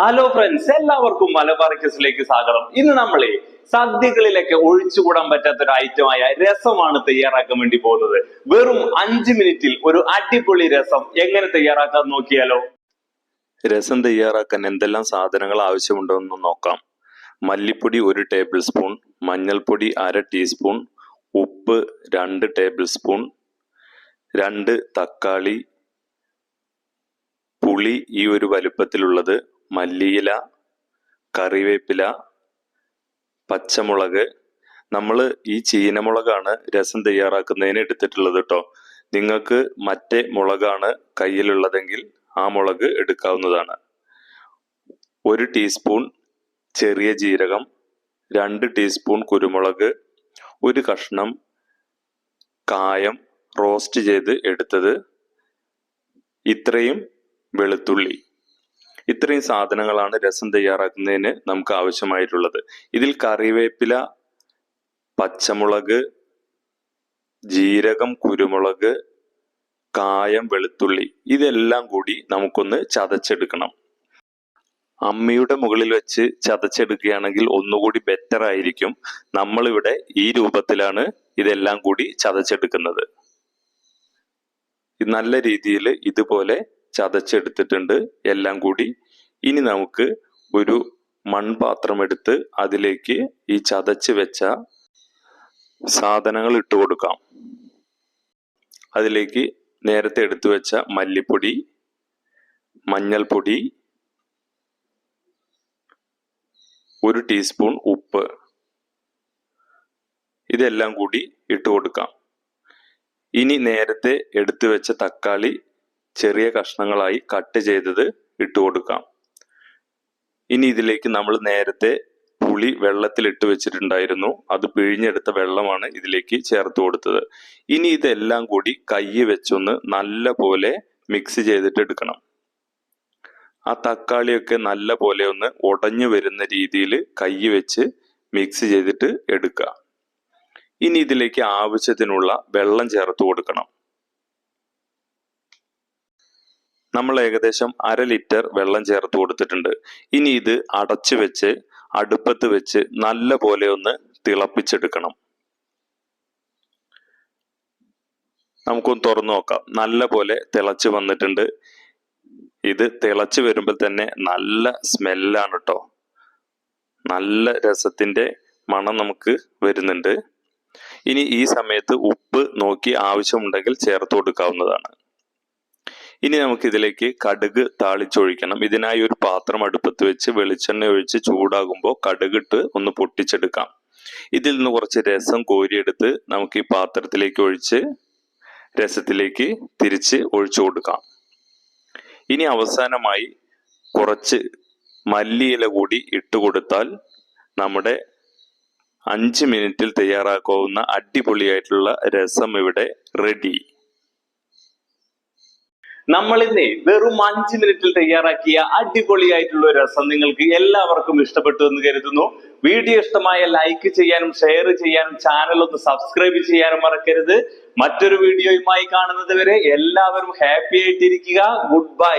Hello friends എല്ലാവർക്കും മലബാർ സ്വാഗതം. ഇന്ന് നമ്മളെ സദ്യകളിലൊക്കെ ഒഴിച്ചുകൂടാൻ പറ്റാത്ത ഒരു ഐറ്റമായ രസമാണ് തയ്യാറാക്കാൻ വേണ്ടി പോകുന്നത്. വെറും അഞ്ച് മിനിറ്റിൽ ഒരു അടിപൊളി രസം എങ്ങനെ തയ്യാറാക്കാൻ നോക്കിയാലോ? രസം തയ്യാറാക്കാൻ എന്തെല്ലാം സാധനങ്ങൾ ആവശ്യമുണ്ടോ എന്ന് നോക്കാം. മല്ലിപ്പൊടി ഒരു ടേബിൾ സ്പൂൺ മഞ്ഞൾപ്പൊടി അര ടീസ്പൂൺ ഉപ്പ് രണ്ട് ടേബിൾ സ്പൂൺ രണ്ട് തക്കാളി പുളി ഈ ഒരു വലുപ്പത്തിലുള്ളത് മല്ലിയില കറിവേപ്പില പച്ചമുളക്. നമ്മൾ ഈ ചീനമുളകാണ് രസം തയ്യാറാക്കുന്നതിന് എടുത്തിട്ടുള്ളത് കേട്ടോ നിങ്ങൾക്ക് മറ്റേ മുളകാണ് കയ്യിലുള്ളതെങ്കിൽ ആ മുളക് എടുക്കാവുന്നതാണ്. ഒരു ടീസ്പൂൺ ചെറിയ ജീരകം രണ്ട് ടീസ്പൂൺ കുരുമുളക് ഒരു കഷ്ണം കായം റോസ്റ്റ് ചെയ്ത് എടുത്തത് ഇത്രയും വെളുത്തുള്ളി. ഇത്രയും സാധനങ്ങളാണ് രസം തയ്യാറാക്കുന്നതിന് നമുക്ക് ആവശ്യമായിട്ടുള്ളത്. ഇതിൽ കറിവേപ്പില പച്ചമുളക് ജീരകം കുരുമുളക് കായം വെളുത്തുള്ളി ഇതെല്ലാം കൂടി നമുക്കൊന്ന് ചതച്ചെടുക്കണം. അമ്മയുടെ മുകളിൽ വെച്ച് ചതച്ചെടുക്കുകയാണെങ്കിൽ ഒന്നുകൂടി ബെറ്റർ ആയിരിക്കും. നമ്മളിവിടെ ഈ രൂപത്തിലാണ് ഇതെല്ലാം കൂടി ചതച്ചെടുക്കുന്നത്. നല്ല രീതിയിൽ ഇതുപോലെ ചതച്ചെടുത്തിട്ടുണ്ട്. എല്ലാം കൂടി ഇനി നമുക്ക് ഒരു മൺപാത്രം എടുത്ത് അതിലേക്ക് ഈ ചതച്ച് വെച്ച സാധനങ്ങൾ ഇട്ട് കൊടുക്കാം. അതിലേക്ക് നേരത്തെ എടുത്തു വെച്ച മല്ലിപ്പൊടി മഞ്ഞൾപ്പൊടി ഒരു ടീസ്പൂൺ ഉപ്പ്. ഇതെല്ലാം കൂടി ഇട്ട് കൊടുക്കാം. ഇനി നേരത്തെ എടുത്തു വെച്ച തക്കാളി ചെറിയ കഷ്ണങ്ങളായി കട്ട് ചെയ്തത് ഇട്ട് കൊടുക്കാം. ഇനി ഇതിലേക്ക് നമ്മൾ നേരത്തെ പുളി വെള്ളത്തിൽ ഇട്ട് വെച്ചിട്ടുണ്ടായിരുന്നു. അത് പിഴിഞ്ഞെടുത്ത വെള്ളമാണ് ഇതിലേക്ക് ചേർത്ത് കൊടുത്തത്. ഇനി ഇതെല്ലാം കൂടി കൈ വെച്ചൊന്ന് നല്ല പോലെ മിക്സ് ചെയ്തിട്ട് എടുക്കണം. ആ തക്കാളിയൊക്കെ നല്ല പോലെ ഒന്ന് ഉടഞ്ഞു വരുന്ന രീതിയിൽ കൈ വെച്ച് മിക്സ് ചെയ്തിട്ട് എടുക്കുക. ഇനി ഇതിലേക്ക് ആവശ്യത്തിനുള്ള വെള്ളം ചേർത്ത് കൊടുക്കണം. നമ്മൾ ഏകദേശം അര ലിറ്റർ വെള്ളം ചേർത്ത് കൊടുത്തിട്ടുണ്ട്. ഇനി ഇത് അടച്ചു വെച്ച് അടുപ്പത്ത് വെച്ച് നല്ല പോലെ ഒന്ന് തിളപ്പിച്ചെടുക്കണം. നമുക്കൊന്ന് തുറന്നു നോക്കാം. നല്ല പോലെ തിളച്ച് വന്നിട്ടുണ്ട്. ഇത് തിളച്ച് വരുമ്പോൾ തന്നെ നല്ല സ്മെല്ലാണ് കേട്ടോ നല്ല രസത്തിന്റെ മണം നമുക്ക് വരുന്നുണ്ട്. ഇനി ഈ സമയത്ത് ഉപ്പ് നോക്കി ആവശ്യമുണ്ടെങ്കിൽ ചേർത്ത് കൊടുക്കാവുന്നതാണ്. ഇനി നമുക്ക് ഇതിലേക്ക് കടുക് താളിച്ചൊഴിക്കണം. ഇതിനായി ഒരു പാത്രം അടുപ്പത്ത് വെച്ച് വെളിച്ചെണ്ണ ഒഴിച്ച് ചൂടാകുമ്പോൾ കടുകിട്ട് ഒന്ന് പൊട്ടിച്ചെടുക്കാം. ഇതിൽ നിന്ന് കുറച്ച് രസം കോരിയെടുത്ത് നമുക്ക് ഈ പാത്രത്തിലേക്ക് ഒഴിച്ച് രസത്തിലേക്ക് തിരിച്ച് ഒഴിച്ചു കൊടുക്കാം. ഇനി അവസാനമായി കുറച്ച് മല്ലിയില കൂടി ഇട്ടുകൊടുത്താൽ നമ്മുടെ അഞ്ച് മിനിറ്റിൽ തയ്യാറാക്കാവുന്ന അടിപൊളിയായിട്ടുള്ള രസം ഇവിടെ റെഡി. നമ്മൾ ഇന്ന് വെറും അഞ്ച് മിനിറ്റിൽ തയ്യാറാക്കിയ അടിപൊളിയായിട്ടുള്ള ഒരു രസം നിങ്ങൾക്ക് എല്ലാവർക്കും ഇഷ്ടപ്പെട്ടു എന്ന് കരുതുന്നു. വീഡിയോ ഇഷ്ടമായ ലൈക്ക് ചെയ്യാനും ഷെയർ ചെയ്യാനും ചാനൽ ഒന്ന് സബ്സ്ക്രൈബ് ചെയ്യാനും മറക്കരുത്. മറ്റൊരു വീഡിയോയുമായി കാണുന്നത് വരെ എല്ലാവരും ഹാപ്പി ആയിട്ടിരിക്കുക. Good bye